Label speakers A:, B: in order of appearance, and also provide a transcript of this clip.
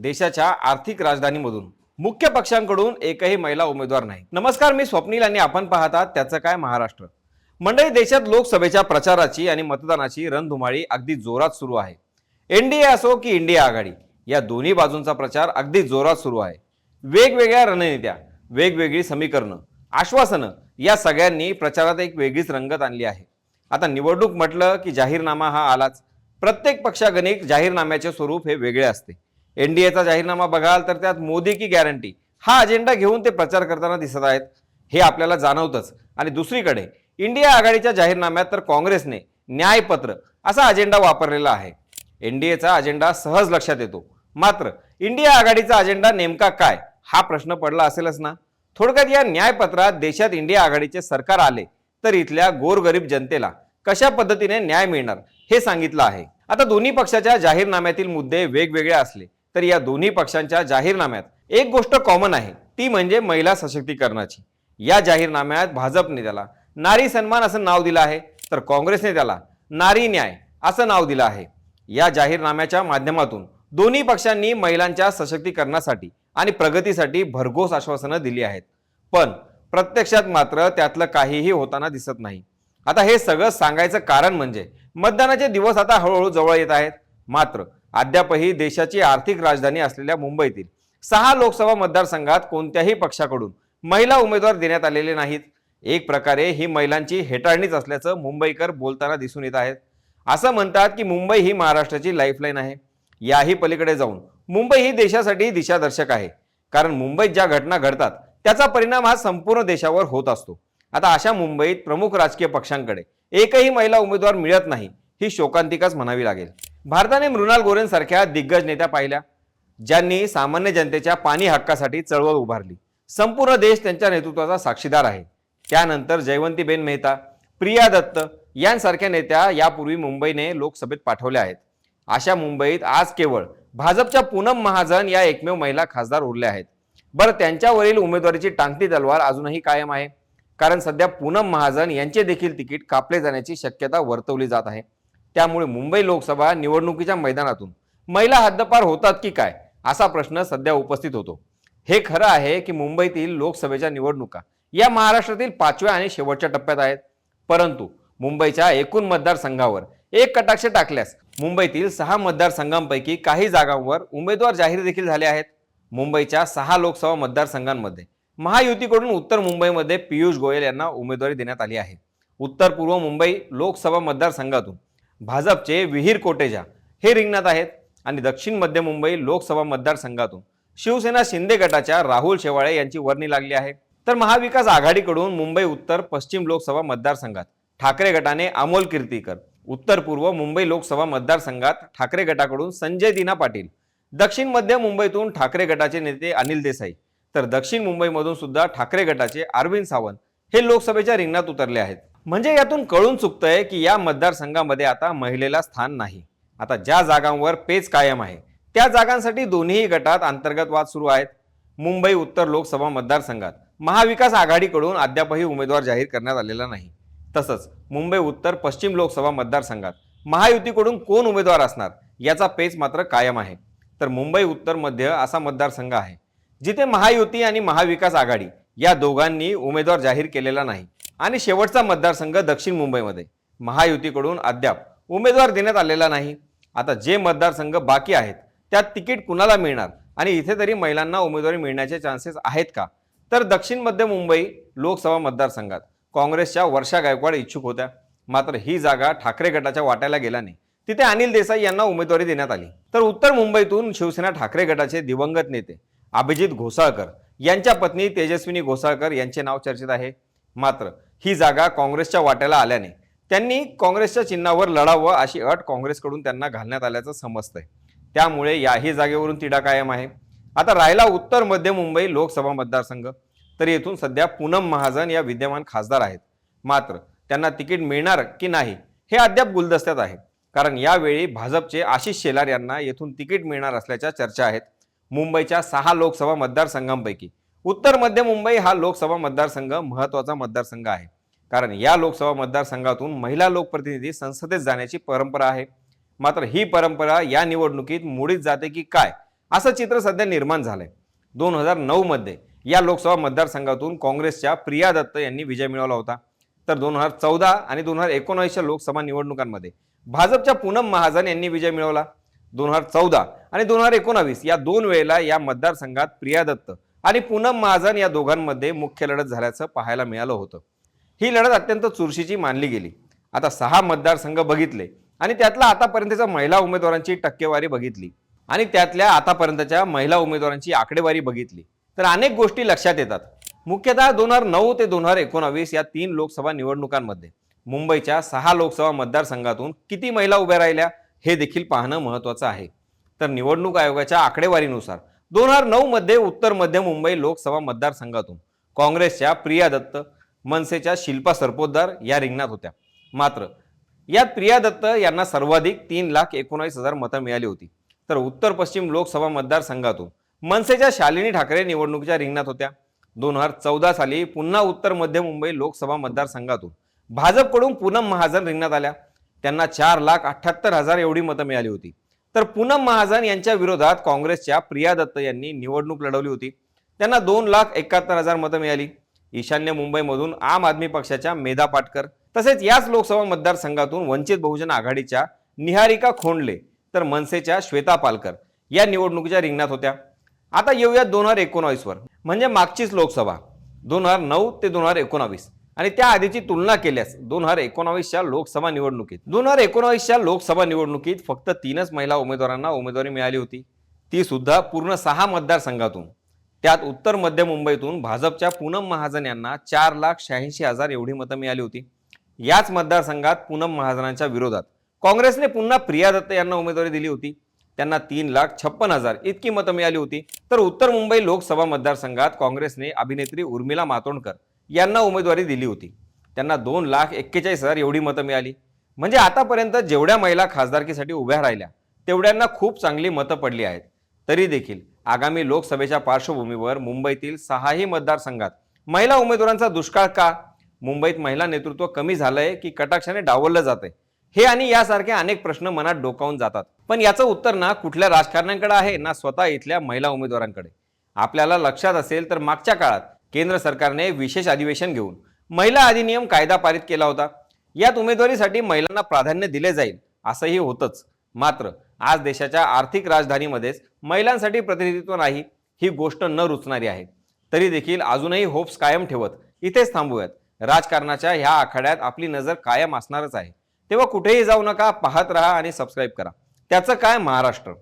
A: देशाच्या आर्थिक राजधानीमधून. मुख्य पक्षांकडून एकही महिला उमेदवार नाही. नमस्कार मी स्वप्नील आणि आपण पाहतात त्याचं काय महाराष्ट्र. मंडळी देशात लोकसभेच्या प्रचाराची आणि मतदानाची रणधुमाळी अगदी जोरात सुरू आहे. एनडीए असो की इंडिया आघाडी या दोन्ही बाजूंचा प्रचार अगदी जोरात सुरू आहे. वेगवेगळ्या रणनीत्या वेगवेगळी समीकरणं आश्वासनं या सगळ्यांनी प्रचारात एक वेगळीच रंगत आणली आहे. आता निवडणूक म्हटलं की जाहीरनामा हा आलाच. प्रत्येक पक्षागणिक जाहीरनाम्याचे स्वरूप हे वेगळे असते. एनडीएचा जाहीरनामा बघाल तर त्यात मोदी की गॅरंटी हा अजेंडा घेऊन ते प्रचार करताना दिसत आहेत. हे आपल्याला जाणवतंच. आणि दुसरीकडे इंडिया आघाडीच्या जाहीरनाम्यात तर काँग्रेसने न्यायपत्र असा अजेंडा वापरलेला आहे. एनडीएचा अजेंडा सहज लक्षात येतो. मात्र इंडिया आघाडीचा अजेंडा नेमका काय? हा प्रश्न पडला असेलच ना? थोडक्यात या न्यायपत्रात देशात इंडिया आघाडीचे सरकार आले तर इथल्या गोरगरीब जनतेला कशा पद्धतीने न्याय मिळणार हे सांगितलं आहे. आता दोन्ही पक्षाच्या जाहीरनाम्यातील मुद्दे वेगवेगळे असले. तर या दोन्ही पक्षांच्या जाहीरनाम्यात एक गोष्ट कॉमन आहे ती म्हणजे महिला सशक्तीकरणाची. या जाहीरनाम्यात भाजपने त्याला नारी सन्मान असं नाव दिलं आहे तर काँग्रेसने त्याला नारी न्याय असं नाव दिलं आहे. या जाहीरनाम्याच्या माध्यमातून दोन्ही पक्षांनी महिलांच्या सशक्तीकरणासाठी आणि प्रगतीसाठी भरघोस आश्वासनं दिली आहेत. पण प्रत्यक्षात मात्र त्यातलं काहीही होताना दिसत नाही. आता हे सगळं सांगायचं कारण म्हणजे मतदानाचे दिवस आता हळूहळू जवळ येत आहेत. मात्र अद्यापही देशाची आर्थिक राजधानी असलेल्या मुंबईतील सहा लोकसभा मतदारसंघात कोणत्याही पक्षाकडून महिला उमेदवार देण्यात आलेले नाहीत. एक प्रकारे ही महिलांची हेटाळणीच असल्याचं मुंबईकर बोलताना दिसून येत आहेत. असं म्हणतात की मुंबई ही महाराष्ट्राची लाईफलाईन आहे. याही पलीकडे जाऊन मुंबई ही देशासाठी दिशादर्शक आहे. कारण मुंबईत ज्या घटना घडतात त्याचा परिणाम हा संपूर्ण देशावर होत असतो. आता अशा मुंबईत प्रमुख राजकीय पक्षांकडे एकही महिला उमेदवार मिळत नाही ही शोकांतिकाच म्हणावी लागेल. भारताने मृणाल गोरेंसारख्या दिग्गज नेत्या पाहिल्या ज्यांनी सामान्य जनतेच्या पाणी हक्कासाठी चळवळ उभारली. संपूर्ण देश त्यांच्या नेतृत्वाचा साक्षीदार आहे. त्यानंतर जयवंतीबेन मेहता प्रिया दत्त यांसारख्या नेत्या यापूर्वी मुंबईने लोकसभेत पाठवल्या आहेत. अशा मुंबईत आज केवळ भाजपच्या पूनम महाजन या एकमेव महिला खासदार उरल्या आहेत. बरं त्यांच्यावरील उमेदवारीची टांगती तलवार अजूनही कायम आहे. कारण सध्या पूनम महाजन यांचे देखील तिकीट कापले जाण्याची शक्यता वर्तवली जात आहे. त्यामुळे मुंबई लोकसभा निवडणुकीच्या मैदानातून. महिला हद्दपार होतात की काय? असा प्रश्न सध्या उपस्थित होतो. हे खरं आहे की मुंबईतील लोकसभेच्या निवडणुका या महाराष्ट्रातील पाचव्या आणि शेवटच्या टप्प्यात आहेत. परंतु मुंबईच्या एकूण मतदारसंघावर एक कटाक्ष टाकल्यास मुंबईतील सहा मतदारसंघांपैकी काही जागांवर उमेदवार जाहीर देखील झाले आहेत. मुंबईच्या सहा लोकसभा मतदारसंघांमध्ये महायुतीकडून उत्तर मुंबईमध्ये पियुष गोयल यांना उमेदवारी देण्यात आली आहे. उत्तर पूर्व मुंबई लोकसभा मतदारसंघातून भाजपचे विहीर कोटेजा हे रिंगणात आहेत आणि दक्षिण मध्य मुंबई लोकसभा मतदारसंघातून. शिवसेना शिंदे गटाच्या राहुल शेवाळे यांची वर्णी लागली आहे. तर महाविकास आघाडीकडून मुंबई उत्तर पश्चिम लोकसभा मतदारसंघात ठाकरे गटाने अमोल कीर्तीकर उत्तर पूर्व मुंबई लोकसभा मतदारसंघात ठाकरे गटाकडून संजय दिना पाटील दक्षिण मध्य मुंबईतून ठाकरे गटाचे नेते अनिल देसाई तर दक्षिण मुंबईमधून सुद्धा ठाकरे गटाचे अरविंद सावंत हे लोकसभेच्या रिंगणात उतरले आहेत. म्हणजे यातून कळून चुकतंय की या मतदारसंघामध्ये आता महिलेला स्थान नाही. आता ज्या जागांवर पेच कायम आहे त्या जागांसाठी दोन्ही गटात अंतर्गत वाद सुरू आहेत. मुंबई उत्तर लोकसभा मतदारसंघात महाविकास आघाडीकडून अद्यापही उमेदवार जाहीर करण्यात आलेला नाही. तसंच मुंबई उत्तर पश्चिम लोकसभा मतदारसंघात महायुतीकडून कोण उमेदवार असणार याचा पेच मात्र कायम आहे. तर मुंबई उत्तर मध्य असा मतदारसंघ आहे जिथे महायुती आणि महाविकास आघाडी या दोघांनी उमेदवार जाहीर केलेला नाही. आणि शेवटचा मतदारसंघ दक्षिण मुंबईमध्ये. महायुतीकडून अद्याप उमेदवार देण्यात आलेला नाही. आता जे मतदारसंघ बाकी आहेत त्यात तिकीट कुणाला मिळणार आणि इथे तरी महिलांना उमेदवारी मिळण्याचे चान्सेस आहेत का? तर दक्षिण मध्य मुंबई लोकसभा मतदारसंघात काँग्रेसच्या वर्षा गायकवाड इच्छुक होत्या. मात्र ही जागा ठाकरे गटाच्या वाट्याला गेल्याने तिथे अनिल देसाई यांना उमेदवारी देण्यात आली. तर उत्तर मुंबईतून शिवसेना ठाकरे गटाचे दिवंगत नेते अभिजित घोसाळकर यांच्या पत्नी तेजस्विनी घोसाळकर यांचे नाव चर्चेत आहे. मात्र ही जागा काँग्रेसच्या वाट्याला आल्याने त्यांनी काँग्रेसच्या चिन्हावर लढावं अशी अट काँग्रेसकडून त्यांना घालण्यात आल्याचं समजतंय. त्यामुळे याही जागेवरून तिढा कायम आहे. आता राहिला उत्तर मध्य मुंबई लोकसभा मतदारसंघ. तर येथून सध्या पूनम महाजन या विद्यमान खासदार आहेत. मात्र त्यांना तिकीट मिळणार की नाही हे अद्याप गुलदस्त्यात आहे. कारण यावेळी भाजपचे आशिष शेलार यांना येथून तिकीट मिळणार असल्याच्या चर्चा आहेत मुंबईच्या सहा लोकसभा मतदारसंघांपैकी. उत्तर मध्य मुंबई हा लोकसभा मतदारसंघ महत्त्वाचा मतदारसंघ आहे. कारण या लोकसभा मतदारसंघातून महिला लोकप्रतिनिधी संसदेत जाण्याची परंपरा आहे. मात्र ही परंपरा या निवडणुकीत मोडीत जाते की काय? असं चित्र सध्या निर्माण झालंय. दोन हजार नऊमध्ये या लोकसभा मतदारसंघातून काँग्रेसच्या प्रिया दत्त यांनी विजय मिळवला होता. तर दोन हजार चौदा आणि दोन हजार एकोणावीसच्या लोकसभा निवडणुकांमध्ये भाजपच्या पूनम महाजन यांनी विजय मिळवला. दोन हजार चौदा आणि दोन हजार एकोणावीस या दोन वेळेला या मतदारसंघात प्रिया दत्त आणि पूनम महाजन या दोघांमध्ये मुख्य लढत झाल्याचं पाहायला मिळालं होतं. ही लढत अत्यंत चुरशीची मानली गेली. आता सहा मतदारसंघ बघितले आणि त्यातला आतापर्यंतच्या महिला उमेदवारांची टक्केवारी बघितली आणि त्यातल्या आतापर्यंतच्या महिला उमेदवारांची आकडेवारी बघितली. तर अनेक गोष्टी लक्षात येतात. मुख्यतः दोन हजार नऊ ते दोन हजार एकोणावीस या तीन लोकसभा निवडणुकांमध्ये मुंबईच्या सहा लोकसभा मतदारसंघातून किती महिला उभ्या राहिल्या हे देखील पाहणं महत्त्वाचं आहे. तर निवडणूक आयोगाच्या आकडेवारीनुसार दोन हजार नऊ मध्ये उत्तर मध्य मुंबई लोकसभा मतदारसंघातून काँग्रेसच्या प्रिया दत्त मनसेच्या शिल्पा सरपोतदार या रिंगणात होत्या. मात्र यात प्रिया दत्त यांना सर्वाधिक तीन लाख एकोणावीस हजार मतं मिळाली होती. तर उत्तर पश्चिम लोकसभा मतदारसंघातून मनसेच्या शालिनी ठाकरे निवडणुकीच्या रिंगणात होत्या. दोन हजार चौदा साली पुन्हा उत्तर मध्य मुंबई लोकसभा मतदारसंघातून भाजपकडून पूनम महाजन रिंगणात आल्या. त्यांना चार लाख अठ्ठ्याहत्तर हजार एवढी मतं मिळाली होती. तर पूनम महाजन यांच्या विरोधात काँग्रेसच्या प्रिया दत्त यांनी निवडणूक लढवली होती. त्यांना दोन लाख एकाहत्तर हजार मतं मिळाली. ईशान्य मुंबईमधून आम आदमी पक्षाच्या मेधा पाटकर तसेच याच लोकसभा मतदारसंघातून वंचित बहुजन आघाडीच्या निहारिका खोंडले तर मनसेच्या श्वेता पालकर या निवडणुकीच्या रिंगणात होत्या. आता येऊया दोन हजार एकोणावीसवर. म्हणजे मागचीच लोकसभा दोन हजार नऊ ते दोन हजार एकोणावीस. आणि त्या आधीची तुलना केल्यास दोन हजार एकोणावीसच्या लोकसभा निवडणुकीत दोन हजार एकोणावीसच्या लोकसभा निवडणुकीत फक्त तीनच महिला उमेदवारांना उमेदवारी मिळाली होती. ती सुद्धा पूर्ण सहा मतदारसंघातून. त्यात उत्तर मध्य मुंबईतून भाजपच्या पूनम महाजन यांना चार लाख शहाऐंशी हजार एवढी मतं मिळाली होती. याच मतदारसंघात पूनम महाजनांच्या विरोधात काँग्रेसने पुन्हा प्रिया दत्त यांना उमेदवारी दिली होती. त्यांना तीन लाख छप्पन हजार इतकी मतं मिळाली होती. तर उत्तर मुंबई लोकसभा मतदारसंघात काँग्रेसने अभिनेत्री उर्मिला मातोंडकर यांना उमेदवारी दिली होती. त्यांना दोन लाख एक्केचाळीस हजार एवढी मतं मिळाली. म्हणजे आतापर्यंत जेवढ्या महिला खासदारकीसाठी उभ्या राहिल्या तेवढ्यांना खूप चांगली मतं पडली आहेत. तरी देखील आगामी लोकसभेच्या पार्श्वभूमीवर मुंबईतील सहाही मतदारसंघात महिला उमेदवारांचा दुष्काळ का? मुंबईत महिला नेतृत्व कमी झालंय की कटाक्षाने डावललं जातंय? हे आणि यासारखे अनेक प्रश्न मनात डोकावून जातात. पण याचं उत्तर ना कुठल्या राजकारण्यांकडे आहे ना स्वतः इथल्या महिला उमेदवारांकडे? आपल्याला लक्षात असेल तर मागच्या काळात केंद्र सरकारने विशेष अधिवेशन घेऊन महिला अधिनियम कायदा पारित केला होता. यात उमेदवारीसाठी महिलांना प्राधान्य दिले जाईल असंही होतंच. मात्र आज देशाच्या आर्थिक राजधानीमध्येच महिलांसाठी प्रतिनिधित्व नाही ही गोष्ट न रुचणारी आहे. तरी देखील अजूनही होप्स कायम ठेवत इथेच थांबूयात. राजकारणाच्या ह्या आखाड्यात आपली नजर कायम असणारच आहे. तेव्हा कुठेही जाऊ नका पाहत राहा आणि सबस्क्राईब करा. त्याचं काय महाराष्ट्र?